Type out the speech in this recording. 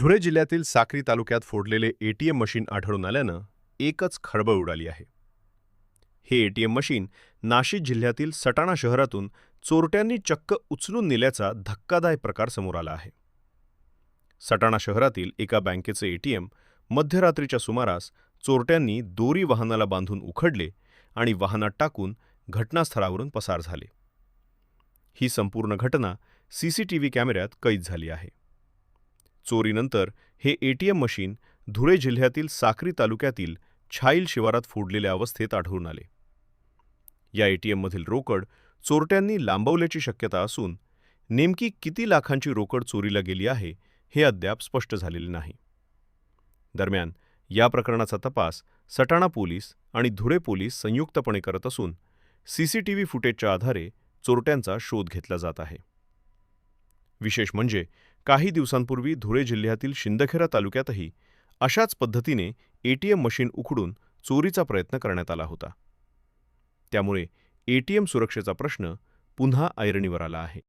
धुळे जिल्ह्यातील साक्री तालुक्यात फोडलेले ATM machine आढळून आल्यानं एकच खळबळ उडाली आहे. हे एटीएम मशीन नाशिक जिल्ह्यातील सटाणा शहरातून चोरट्यांनी चक्क उचलून नेल्याचा धक्कादायक प्रकार समोर आला आहे. सटाणा शहरातील एका बँकेचे एटीएम मध्यरात्रीच्या सुमारास चोरट्यांनी दोरी वाहनाला बांधून उखडले आणि वाहनात टाकून घटनास्थळावरून पसार झाले. ही संपूर्ण घटना सीसीटीव्ही कॅमेऱ्यात कैद झाली आहे. चोरीनंतर हे एटीएम मशीन धुळे जिल्ह्यातील साक्री तालुक्यातील छाईल शिवारात फोडलेल्या अवस्थेत आढळून आले. या एटीएममधील रोकड चोरट्यांनी लांबवल्याची शक्यता असून नेमकी किती लाखांची रोकड चोरीला गेली आहे हे अद्याप स्पष्ट झालेले नाही. दरम्यान या प्रकरणाचा तपास सटाणा पोलीस आणि धुळे पोलीस संयुक्तपणे करत असून सीसीटीव्ही फुटेजच्या आधारे चोरट्यांचा शोध घेतला जात आहे. विशेष म्हणजे काही दिवसांपूर्वी धुळे जिल्ह्यातील शिंदखेरा तालुक्यातही अशाच पद्धतीने एटीएम मशीन उखडून चोरीचा प्रयत्न करण्यात आला होता. त्यामुळे एटीएम सुरक्षेचा प्रश्न पुन्हा ऐरणीवर आला आहे.